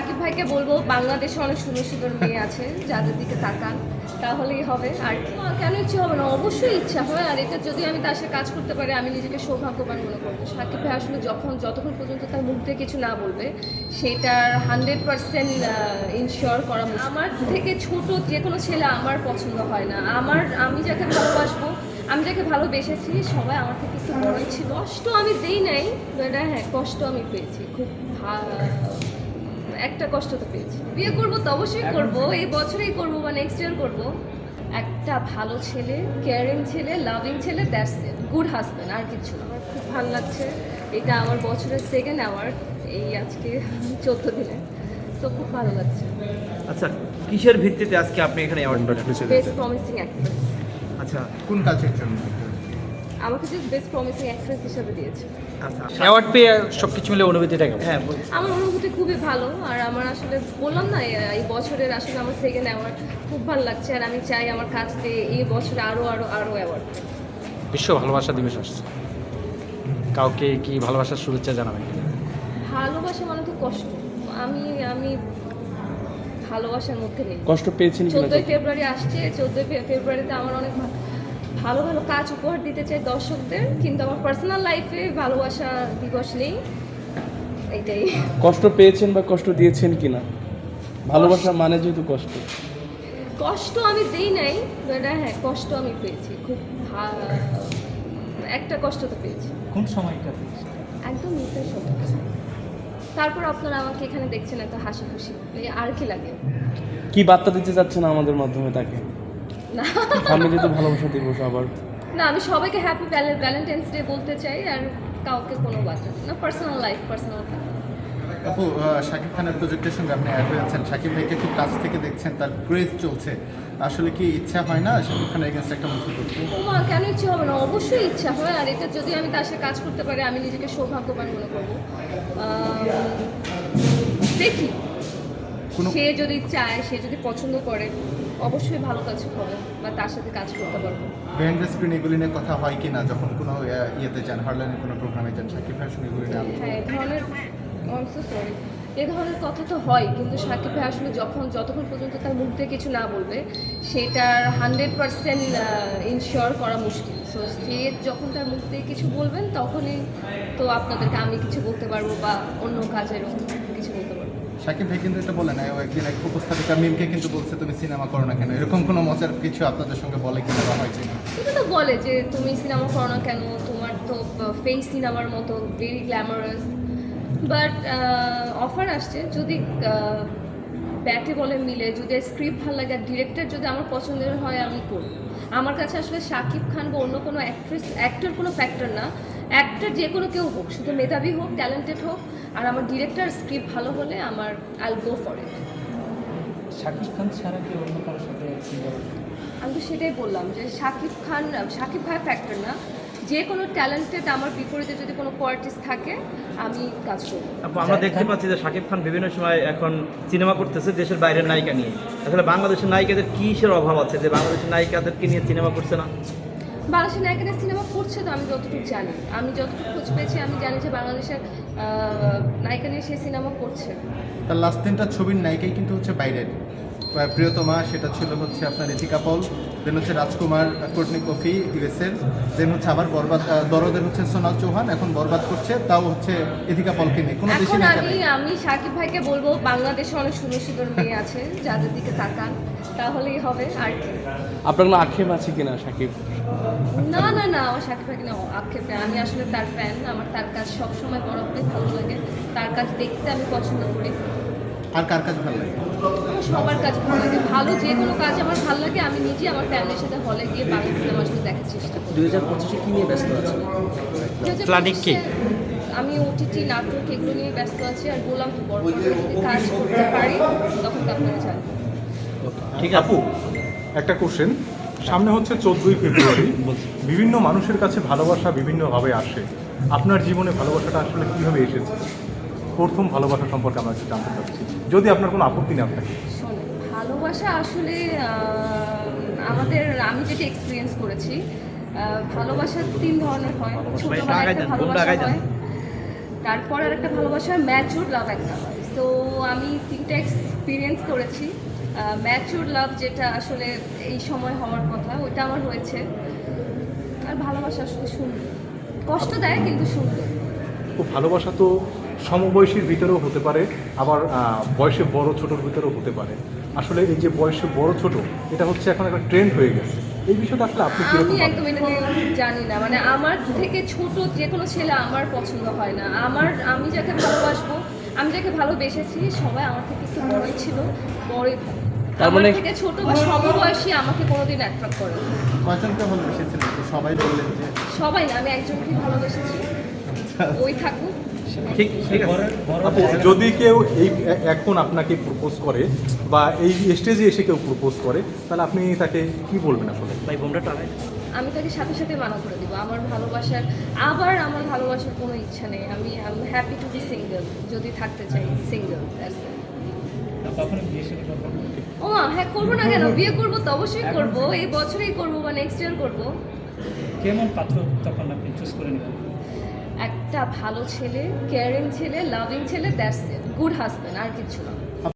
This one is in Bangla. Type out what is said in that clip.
সাকিব ভাইকে বলব, বাংলাদেশে অনেক সুন্দর সুন্দর মেয়ে আছে, যাদের দিকে তাকান, তাহলেই হবে। আর কেন ইচ্ছে হবে না? অবশ্যই ইচ্ছা হয় আর এটা যদি আমি তার সাথে কাজ করতে পারি, আমি নিজেকে সৌভাগ্যবান মনে করব। সাকিব ভাই আসলে যখন, যতক্ষণ পর্যন্ত তার মুখ কিছু না বলবে, সেটার হান্ড্রেড পার্সেন্ট ইনশিওর করা। আমার থেকে ছোট যে কোনো ছেলে আমার পছন্দ হয় না। আমার, আমি যাকে ভালোবাসবো, আমি যাকে ভালোবেসেছি, সবাই আমার থেকে একটু বড়ই ছিল। কষ্ট আমি দেই নাই হ্যাঁ কষ্ট আমি পেয়েছি। খুব ভা- একটা কষ্ট তো পেয়েছি। বিয়ে করব তো অবশ্যই করব এই বছরেই করব বা নেক্সট ইয়ার করব। একটা ভালো ছেলে কেয়ারিং ছেলে লাভিং ছেলে দ্যাটস গুড হাজব্যান্ড আর কিছু না। আমার খুব ভালো লাগছে। এটা আমার বছরের সেকেন্ড অ্যাওয়ার্ড এই আজকে চোদ্দ দিনে। তো খুব ভালো লাগছে। আচ্ছা কিসের ভিত্তিতে আজকে আপনি এখানে অ্যাওয়ার্ডটা বেস্ট প্রমিসিং অ্যাক্ট্রেস আচ্ছা কোন কাজের জন্য? আমাকে জাস্ট বেস্ট প্রমিসিং অ্যাক্ট্রেস হিসাবে দিয়েছে। আচ্ছা। অ্যাওয়ার্ড পেয়ে সব কিছু মিলে অনুভূতিটা কেমন? হ্যাঁ আমার অনুভূতি খুবই ভালো আর আমার আসলে বললাম না এই বছরের আসলে আমার সেকেন্ড অ্যাওয়ার্ড খুব ভালো লাগছে আর আমি চাই আমার কাজ দিয়ে এই বছরে আরও আরও আরও অ্যাওয়ার্ড বিশ্ব ভালোবাসা দিবস আসছে। কাউকে কি ভালোবাসার শুভেচ্ছা জানাবেন ভালোবাসা মানে তো কষ্ট। আমি আমি ভালোবাসার মধ্যে নেই। কষ্ট পেয়েছেন চোদ্দোই ফেব্রুয়ারি আসছে চোদ্দোই ফেব্রুয়ারিতে আমার অনেক ভা- ভালো ভালো কাজ উপহার দিতে চাই দর্শকদের কিন্তু আমার পার্সোনাল লাইফে ভালোবাসা দিবস নেই। এইটাই। কষ্ট পেয়েছেন বা কষ্ট দিয়েছেন কিনা? ভালোবাসা মানে যেহেতু কষ্ট। কষ্ট আমি দেই নাই বাট হ্যাঁ কষ্ট আমি পেয়েছি। খুব ভা- একটা কষ্ট তো পেয়েছি। কোন সময়টা একদম মিসের সময় তারপর আপনারা আমাকে এখানে দেখছেন এত হাসি খুশি। আর কি লাগে? কি বার্তা দিতে চাচ্ছেন আমাদের মাধ্যমে তাকে? না। সামনে যেহেতু ভালোবাসা দিবস আবার না আমি সবাইকে হ্যাপি ভ্যালেন্টাইন্স ডে বলতে চাই আর কাউকে কোনো বাচ্চা না। পার্সোনাল লাইফ পার্সোনাল আপু শাকিব খানের প্রজেক্টের সঙ্গে আপনি অ্যাড হয়েছেন শাকিব ভাইকে খুব কাছ থেকে দেখছেন তার ক্রেজ চলছে। আসলে কি ইচ্ছা হয় না শাকিব খানের এগেনস্ট একটা মুভি করতে? ওমা কেন ইচ্ছা হবে না? অবশ্যই ইচ্ছা হয়। আর এটা যদি আমি তার সাথে কাজ করতে পারি আমি নিজেকে সৌভাগ্যবান মনে করব। দেখি। সে যদি চায় সে যদি পছন্দ করে। অবশ্যই ভালো কাজ হবে বা তার সাথে কাজ করতে পারব। দ্য স্ক্রিন এগুলি নিয়ে কথা হয় কি না? যখন কোনো ইয়েতে যান হারলাইনের কোনো প্রোগ্রামে যান শাকিব ভাইয়ের সঙ্গে এগুলি নিয়ে হ্যাঁ এ ধরনের সরি এ ধরনের কথা তো হয় কিন্তু সাকিব ভাই আসলে যখন যতক্ষণ পর্যন্ত তার মুখ দিয়ে কিছু না বলবে সেটার হান্ড্রেড পার্সেন্ট ইনশিওর করা মুশকিল। সো সে যখন তার মুখ দিয়ে কিছু বলবেন তখনই তো আপনাদেরকে আমি কিছু বলতে পারব বা অন্য কাজেরও। শাকিব ভাই কিন্তু এটা বলে না একদিন এক উপস্থাপিকা মিমকে কিন্তু বলছে, তুমি সিনেমা করো না কেন? এরকম কোনো মজার কিছু আপনাদের সঙ্গে বলে কিনা বা হয় কিনা? তো বলে যে, তুমি সিনেমা করো না কেন? তোমার তো ফেস সিনেমার মতো ভেরি গ্ল্যামারাস বাট অফার আসছে। যদি ব্যাটে বলে মিলে, যদি স্ক্রিপ্ট ভালো লাগে, আর ডিরেক্টর যদি আমার পছন্দের হয়, আমি করব। আমার কাছে আসলে শাকিব খান বা অন্য কোনো অ্যাক্ট্রেস অ্যাক্টর কোনো ফ্যাক্টর না। অ্যাক্টর যে কোনো কেউ হোক, শুধু মেধাবী হোক ট্যালেন্টেড হোক আর আমার ডিরেক্টর স্ক্রিপ্ট ভালো হলে আমার I go for it Shakib Khan ছাড়া কি অন্য কারোর সাথে আমি তো সেটাই বললাম যে শাকিব খান শাকিব ভাই ফ্যাক্টর না। যে কোনো ট্যালেন্টেড আমার বিপরীতে যদি কোনো কোয়ার্টিস্ট থাকে আমি কাজ করব। আপু, আমরা দেখতে পাচ্ছি যে শাকিব খান বিভিন্ন সময় এখন সিনেমা করতেছে দেশের বাইরের নায়িকা নিয়ে। আসলে বাংলাদেশের নায়িকাদের কিসের অভাব আছে যে বাংলাদেশের নায়িকাদেরকে নিয়ে সিনেমা করছে না? বাংলাদেশের নায়িকাদের সিনেমা করছে তো আমি যতটুকু জানি। আমি যতটুকু খোঁজ পেয়েছি, আমি জানি যে বাংলাদেশের নায়িকা নিয়ে সে সিনেমা করছে। তার লাস্ট তিনটা ছবির নায়িকাই কিন্তু হচ্ছে বাইরের। প্রিয়তমা, সেটা ছিল হচ্ছে আপনার ঋতিকা পল। দেন হচ্ছে রাজকুমার কোটনি কফি ইউএসের দেন হচ্ছে আবার বরবাদ দরদের হচ্ছে সোনাল চৌহান। এখন বরবাদ করছে তাও হচ্ছে ঋতিকা পলকে নিয়ে। কোনো দেশি আমি নেই আমি সাকিব ভাইকে বলব বাংলাদেশে অনেক সুন্দর সুন্দর মেয়ে আছে যাদের দিকে তাকান তাহলেই হবে আর কি। আপনার কোনো আক্ষেপ আছে কিনা সাকিব? না না না আমার সাকিব ভাইকে না আক্ষেপ নেই। আমি আসলে তার ফ্যান আমার তার কাজ সবসময় বরাবরই ভালো লাগে। তার কাজ দেখতে আমি পছন্দ করি। আর কার কাছে ভালো লাগে? সবার কাজ ভালো লাগে। ভালো যে কোনো কাজ আমার ভালো লাগে আমি নিজে আমার ফ্যামিলির সাথে হলে গিয়ে বাংলা সিনেমা আসলে দেখার চেষ্টা করি। দুই হাজার পঁচিশে কি নিয়ে ব্যস্ত আছে Planning কি? আমি ওটিটি নাটক এগুলো নিয়ে ব্যস্ত আছি আর বললাম তো বড় কাজ করতে পারি তখন তো আপনারা জানবেন ঠিক আপু একটা কোশ্চেন সামনে হচ্ছে চোদ্দই ফেব্রুয়ারি। বিভিন্ন মানুষের কাছে ভালোবাসা বিভিন্নভাবে আসে। আপনার জীবনে ভালোবাসাটা আসলে কীভাবে এসেছে? প্রথম ভালোবাসা সম্পর্কে আমরা একটু জানতে চাচ্ছি। যদি আপনার কোনো আপত্তি না থাকে। ভালোবাসা আসলে আমাদের আমি যেটা এক্সপিরিয়েন্স করেছি ভালোবাসা তিন ধরনের হয়। ছোটবেলায় একটা ভালোবাসা হয় তারপর আর একটা ভালোবাসা ম্যাচুর লাভ একটা হয়। সো আমি তিনটা এক্সপিরিয়েন্স করেছি। ম্যাচুর লাভ যেটা আসলে এই সময় হওয়ার কথা ওইটা আমার হয়েছে। আর ভালোবাসা আসলে সুন্দর কষ্ট দেয় কিন্তু সুন্দর খুব ভালোবাসা তো সমবয়সীর ভিতরেও হতে পারে আবার বয়সে বড় ছোটোর ভিতরেও হতে পারে। আসলে এই যে বয়সে বড় ছোট এটা হচ্ছে এখন একটা ট্রেন্ড হয়ে গেছে। এই বিষয়টা আসলে আপনি আমি একদম এটা জানি না। মানে আমার থেকে ছোট যে কোনো ছেলে আমার পছন্দ হয় না। আমার আমি যাকে ভালোবাসবো আমি যাকে ভালোবেসেছি সবাই আমার থেকে একটু বড়ই ছিল বড়ই তার মানে- থেকে ছোট বা সমবয়সী আমাকে কোনোদিন অ্যাট্রাক্ট করে না। কয়জনকে ভালোবেসেছিলেন? সবাই বললেন যে সবাই না আমি একজনকে ভালোবেসেছি। ওই থাকুক ঠিক ঠিক আছে। আপু যদি কেউ এই এখন আপনাকে প্রপোজ করে বা এই স্টেজে এসে কেউ প্রপোজ করে তাহলে আপনি তাকে কি বলবেন আসলে? ভাই বোমটা টানাই আমি তাকে সাথে সাথে মানা করে দিব। আমার ভালোবাসার আবার আমার ভালোবাসার কোনো ইচ্ছা নেই। আমি I am happy to be single যদি থাকতে চাই সিঙ্গেল করবেন ও হ্যাঁ করব না কেন? বিয়ে করব তো অবশ্যই করব। এই বছরেই করব বা নেক্সট ইয়ার করব। কেমন পাত্র তখন আপনি চুজ করে নেবেন? একটা ভালো ছেলে কেয়ারিং ছেলে লাভিং ছেলে দ্যাটস গুড হাজব্যান্ড আর কিছু না।